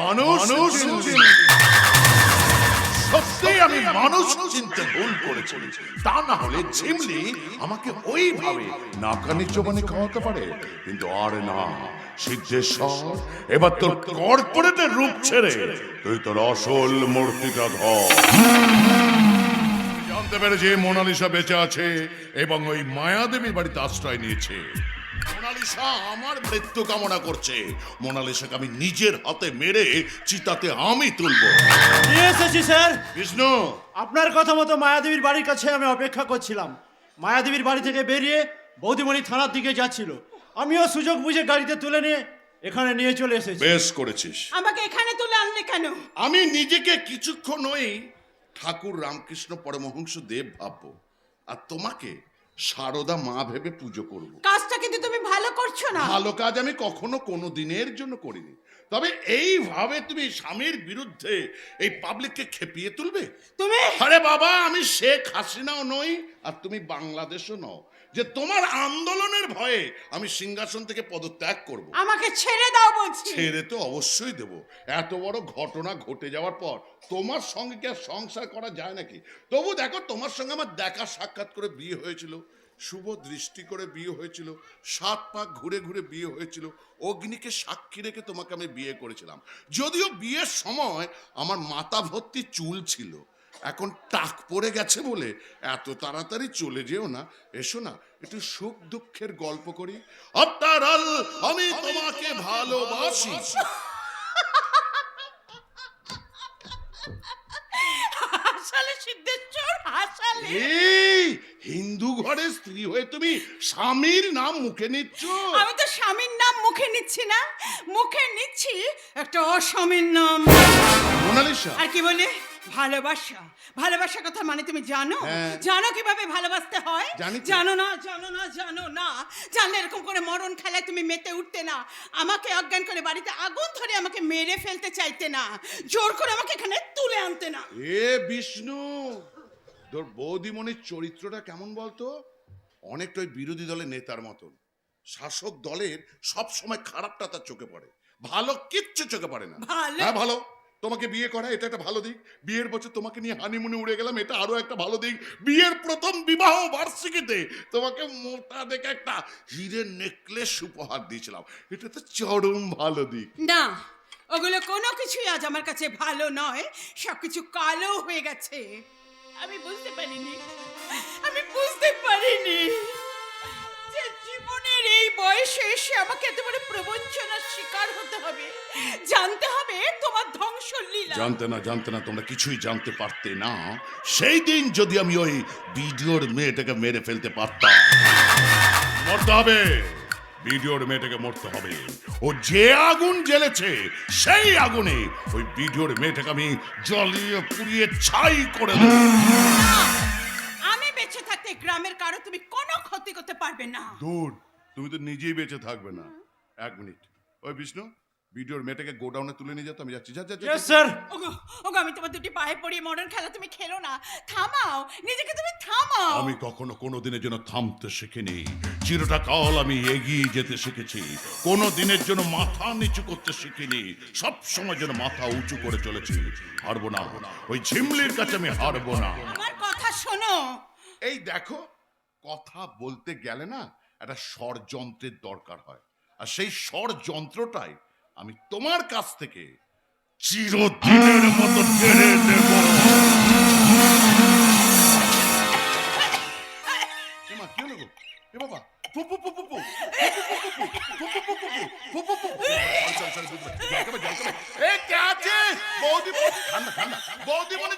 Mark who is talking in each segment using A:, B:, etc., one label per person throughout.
A: মানুষ সত্যি আমি মানুষ চিনতে ভুল করেছি। তা না হলে ঝিমলি আমাকে ওইভাবে নাকানি চোবানি খাওয়াতে পারে। কিন্তু আর না সিদ্ধেশ্বর এবার তোর কর্পোরেটের রূপ ছেড়ে তুই তোর আসল মূর্তিটা ধর। জানতে পেরেছি মোনালিসা বেঁচে আছে এবং ওই মায়াদেবীর বাড়িতে আশ্রয় নিয়েছে। মোনালিসা আমার মৃত্যু কামনা করছে। মোনালিসাকে আমি নিজের হাতে মেরে চিতাতে আমি তুলবো।
B: এসেছি স্যার?
A: বিষ্ণু!
B: আপনার কথা মতো মায়াদেবীর বাড়ির কাছে আমি অপেক্ষা করছিলাম। মায়াদেবীর বাড়ি থেকে বেরিয়ে বৌদিমণি থানার দিকে যাচ্ছিল। আমিও সুযোগ বুঝে গাড়িতে তুলে নিয়ে এখানে নিয়ে চলে এসেছি।
A: বেশ করেছিস।
C: আমাকে এখানে তুলে আনলে কেন?
A: আমি নিজেকে কিছুক্ষণ ওই ঠাকুর রামকৃষ্ণ পরমহংস দেব ভাববো। আর তোমাকে সারদা মা ভেবে পুজো করব।
C: কাজটা কিন্তু তুমি ভালো করছ না।
A: ভালো কাজ আমি কখনো কোনো দিনের জন্য করিনি। তবে এইভাবে তুমি স্বামীর বিরুদ্ধে এই পাবলিককে খেপিয়ে তুলবে?
C: তুমি
A: আরে বাবা আমি শেখ হাসিনাও নই আর তুমি বাংলাদেশও নও। যে তোমার আন্দোলনের ভয়ে আমি সিংহাসন থেকে পদত্যাগ করব।
C: আমাকে ছেড়ে দাও বলছি।
A: ছেড়ে তো অবশ্যই দেব। এত বড় ঘটনা ঘটে যাওয়ার পর তোমার সঙ্গে কি আর সংসার করা যায় নাকি? তবু দেখো তোমার সঙ্গে আমার দেখা সাক্ষাৎ করে বিয়ে হয়েছিল। শুভ দৃষ্টি করে বিয়ে হয়েছিল। সাত পাক ঘুরে ঘুরে বিয়ে হয়েছিল। অগ্নিকে সাক্ষী রেখে তোমাকে আমি বিয়ে করেছিলাম। যদিও বিয়ের সময় আমার মাথা ভর্তি চুল ছিল। এখন টাক পড়ে গেছে বলে এত তাড়াতাড়ি চলে যেও না এসো না একটু সুখ দুঃখের গল্প করি। আফটার আমি তোমাকে ভালোবাসি।
C: হাসালে সিদ্ধেশ্বর হাসালে।
A: এই হিন্দু ঘরের স্ত্রী হয়ে তুমি স্বামীর নাম মুখে নিচ্ছ।
C: আমি তো স্বামীর নাম মুখে নিচ্ছি না মুখে নিচ্ছি একটা অস্বামীর নাম।
A: মোনালিসা।
C: আর কি বলে? ভালোবাসা। ভালোবাসা কথা মানে তুমি জানো?
A: হ্যাঁ।
C: জানো কীভাবে ভালোবাসতে হয়?
A: জানি তো।
C: জানো না জানো না জানো না। জানলে এরকম করে মরণ খেলায় তুমি মেতে উঠতে না। আমাকে অজ্ঞান করে বাড়িতে আগুন ধরে আমাকে মেরে ফেলতে চাইতে না। জোর করে আমাকে এখানে তুলে আনতে না।
A: এ বিষ্ণু তোর বৌদিমণির চরিত্রটা কেমন বলতো? অনেকটা ওই বিরোধী দলের নেতার মতন। শাসক দলের সব সময় খারাপটা তার চোখে পড়ে। ভালো কিচ্ছু চোখে পড়ে না।
C: ভালো?
A: হ্যাঁ ভালো। তোমাকে বিয়ে করা, এটা একটা ভালো দিক। বিয়ের বছর তোমাকে নিয়ে হানিমুনে উড়ে গেলাম, এটা আরও একটা ভালো দিক। বিয়ের প্রথম বিবাহ বার্ষিকীতে তোমাকে মোটা দেখে একটা হীরের নেকলেস উপহার দিয়েছিলাম। এটা তো চরম ভালো দিক।
C: না, ওগুলো কোনো কিছুই আজ আমার কাছে ভালো নয়, সবকিছু কালো হয়ে গেছে। আমি বুঝতে পারিনি, আমি বুঝতে পারিনি যে জীবনের এই বয়সে এসে আমাকে এত বড় প্রবঞ্চনার শিকার হতে হবে, জানতে হবে তোমার ধ্বংস লীলা
A: জানতে না জানতে না তোমরা কিছুই জানতে পারতে না। সেই দিন যদি আমি ওই ভিডিওর মেয়েটাকে মেরে ফেলতে পারতাম মরতে হবে। ভিডিওর মেয়েটাকে মরতে হবে। ও যে আগুন জ্বেলেছে সেই আগুনে ওই ভিডিওর মেয়েটাকে আমি জ্বলিয়ে পুড়িয়ে ছাই করে
C: আমি বেঁচে থাকতে গ্রামের কারও তুমি কোনো ক্ষতি করতে পারবে না।
A: দূর তুমি তো নিজেই বেঁচে থাকবে না। এক মিনিট। ওই বিষ্ণু ভিডিওর মেয়েটাকে গোডাউনে তুলে নিয়ে যেত আমি যাচ্ছি। যা যা, যা,
B: স্যার
C: ওগো ওগো আমি তোমার দুটি পায়ে পড়ি মডার্ন খেলা তুমি খেলো না। থামাও নিজেকে তুমি থামাও।
A: আমি কখনো কোনো দিনের জন্য থামতে শিখিনি। চিরটা কাল আমি এগিয়ে যেতে শিখেছি। কোনো দিনের জন্য মাথা নিচু করতে শিখিনি। সব সময় যেন মাথা উঁচু করে চলেছি। হারবো না ওই ঝিমলির কাছে আমি হারবো না।
C: আমার কথা শোনো।
A: এই দেখো কথা বলতে গেলে না একটা ষড়যন্ত্রের দরকার হয়। আর সেই ষড়যন্ত্রটাই আমি তোমার কাছ থেকে চিরদিনের মতো কেড়ে নেব বৌদি মনে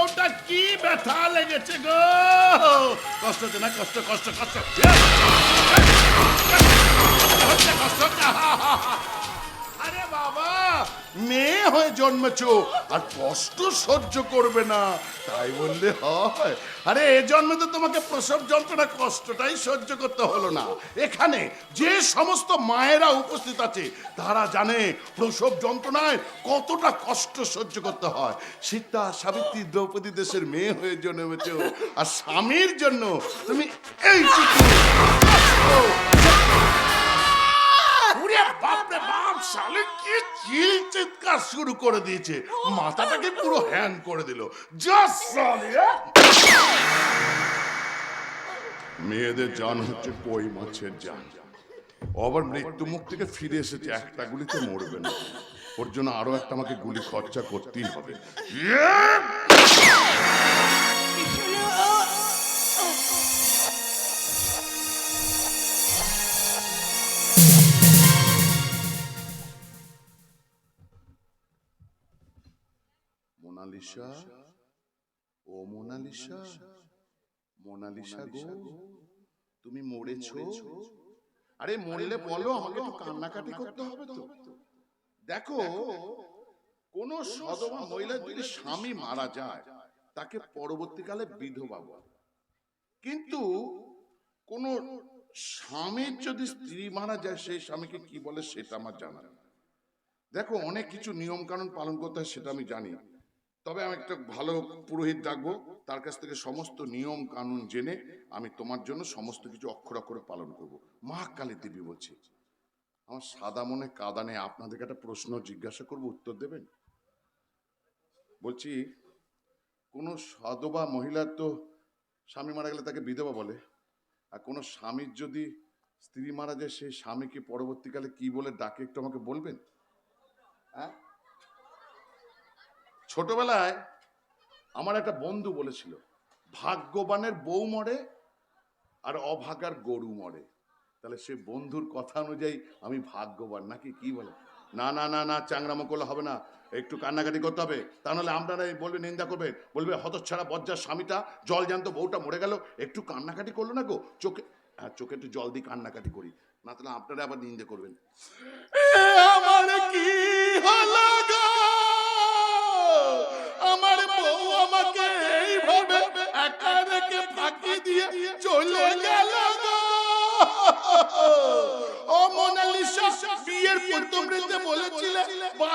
A: বউটা কি ব্যথা লেগেছে গো? কষ্ট হচ্ছে না কষ্ট কষ্ট কষ্ট। হচ্ছে কষ্ট। মেয়ে হয়ে জন্মেছ, আর কষ্ট সহ্য করবে না। তাই বললে হয়। আরে, এ জন্মে তো তোমাকে প্রসব যন্ত্রণা, কষ্টটাই সহ্য করতে হলো না। এখানে যে সমস্ত মায়েরা উপস্থিত আছে, তারা জানে প্রসব যন্ত্রণায় কতটা কষ্ট সহ্য করতে হয়। সীতা, সাবিত্রী, দ্রৌপদী দেশের মেয়ে হয়ে জন্মেছ, আর স্বামীর জন্য তুমি ওরে বাপরে বাপ! শালে কি চিল চিৎকার শুরু করে দিয়েছে। মাথাটাকে পুরো হ্যাং করে দিল। মেয়েদের জান হচ্ছে কই মাছের জান। আবার মৃত্যু মুখ থেকে ফিরে এসেছে, একটা গুলিতে মরবে না। ওর জন্য আরও একটা আমাকে গুলি খরচা করতেই হবে। মোনালিসা ও মোনালিসা মোনালিসা গো তুমি মরেছো? আরে মরলে বলো আমাকে একটু কান্নাকাটি করতে হবে তো। দেখো কোন সদমা মহিলা যদি স্বামী মারা যায় তাকে পরবর্তীকালে বিধবা বলে। কিন্তু কোন স্বামীর যদি স্ত্রী মারা যায় সেই স্বামীকে কি বলে সেটা আমার জানা। দেখো অনেক কিছু নিয়ম কানুন পালন করতে হয় সেটা আমি জানি। তবে আমি একটা ভালো পুরোহিত ডাকবো, তার কাছ থেকে সমস্ত নিয়ম কানুন জেনে আমি তোমার জন্য সমস্ত কিছু অক্ষর অক্ষরে পালন করব। মা কালী দেবী বলছি, আমার সাদা মনে কাদানে আপনাদেরকে একটা প্রশ্ন জিজ্ঞাসা করব, উত্তর দেবেন? বলছি, কোনো সদবা মহিলার তো স্বামী মারা গেলে তাকে বিধবা বলে, আর কোনো স্বামীর যদি স্ত্রী মারা যায়, সেই স্বামীকে পরবর্তীকালে কি বলে ডাকে, একটু আমাকে বলবেন? হ্যাঁ? ছোটবেলায় আমার একটা বন্ধু বলেছিল, ভাগ্যবানের বউ মরে আর অভাগার গরু মরে। তাহলে সে বন্ধুর কথা অনুযায়ী আমি ভাগ্যবান নাকি কি বলে? না না না না চাংরামো করলে হবে না, একটু কান্নাকাটি করতে হবে। তা নাহলে আপনারা বলবে, নিন্দা করবে, বলবে, হতচ্ছাড়া বজ্জার স্বামীটা জল জ্যান্ত বউটা মরে গেল, একটু কান্নাকাটি করল না গো? চোখে হ্যাঁ চোখে একটু জল দিয়ে কান্নাকাটি করি, না তাহলে আপনারা আবার নিন্দে করবেন।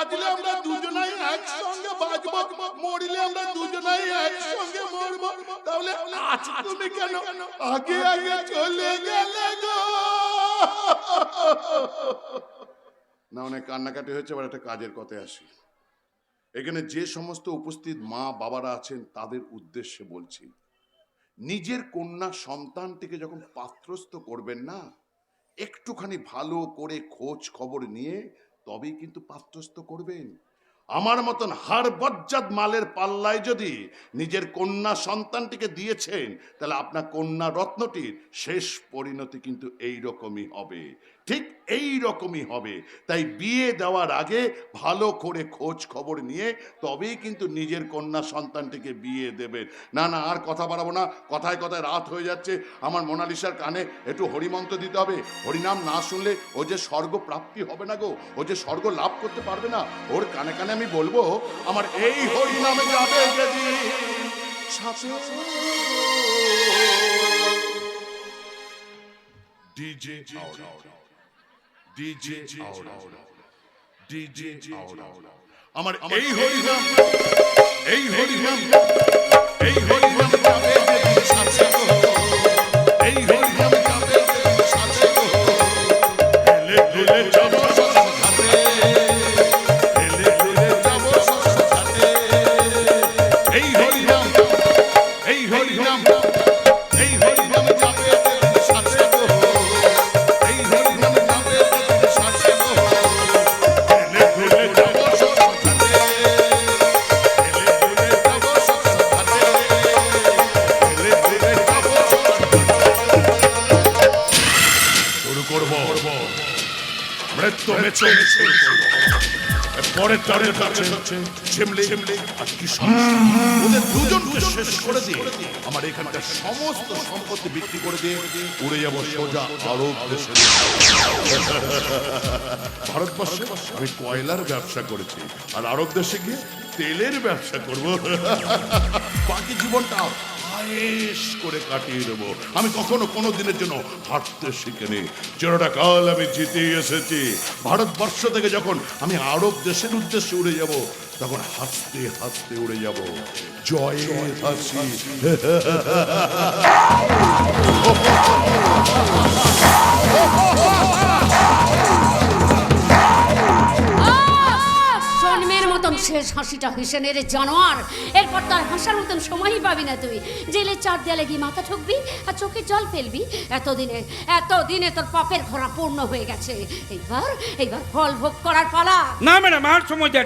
A: বাজলে আমরা দুজনাই একসঙ্গে বাজবো, মরিলে আমরা দুজনাই একসঙ্গে মরবো। তাহলে তুমি কেন আগে আগে চলে গেলে গো? না, অনেক কান্নাকাটি হয়েছে একটা কাজের আসি। এখানে যে সমস্ত উপস্থিত মা বাবারা আছেন, তাদের উদ্দেশ্যে বলছি, নিজের কন্যা সন্তানটিকে যখন পাত্রস্থ করবেন না, একটুখানি ভালো করে খোঁজ খবর নিয়ে তবেই কিন্তু পাত্রস্থ করবেন। আমার মতন হার বজ্জাদ মালের পাল্লায় যদি নিজের কন্যা সন্তানটিকে দিয়েছেন, তাহলে আপনার কন্যা রত্নটির শেষ পরিণতি কিন্তু এই রকমই হবে। ঠিক এই রকমই হবে। তাই বিয়ে দেওয়ার আগে ভালো করে খোঁজ খবর নিয়ে তবেই কিন্তু নিজের কন্যা সন্তানটিকে বিয়ে দেবেন। না না, আর কথা বাড়াবো না। কথায় কথায় রাত হয়ে যাচ্ছে। আমার মোনালিসার কানে একটু হরিমন্ত্র দিতে হবে। হরিনাম না শুনলে ও যে স্বর্গ প্রাপ্তি হবে না গো। ও যে স্বর্গ লাভ করতে পারবে না। ওর কানে কানে আমি বলব, আমার এই হরিনামে যাবে যদি। ডিজে ডিজে ডিজে আমার এই হরিনাম এই হরিনাম এই যাবে টার্গেট হচ্ছে ঝিমলি আর। কিষান ওদের শেষ করে দিয়ে আমার এখানকার সমস্ত সম্পত্তি বিক্রি করে দিয়ে উড়ে যাব সোজা দেশে ভারতবর্ষে আমি কয়লার ব্যবসা করেছি আর আরব দেশে গিয়ে তেলের ব্যবসা করব বাকি জীবনটা আয়েস করে কাটিয়ে দেবো। আমি কখনো কোনো দিনের জন্য হাঁটতে শিখিনি। চিরটা কাল আমি জিতে এসেছি। ভারতবর্ষ থেকে যখন আমি আরব দেশের উদ্দেশ্যে উড়ে যাব, তখন হাসতে হাসতে উড়ে যাব। জয় হাসি।
D: আহ! শেষ হাসিটা হেসে নেড়ে জানোয়ার। এরপর তার হাসার মতন সময়ই পাবি না তুই। জেলে চার দেয়ালে গিয়ে মাথা ঠুকবি আর চোখে জল ফেলবি। এতদিনে এতদিনে তোর পাপের ঘোড়া পূর্ণ হয়ে গেছে। এইবার এইবার ফল ভোগ করার পালা।
E: না ম্যাডাম, আর সময় দেখ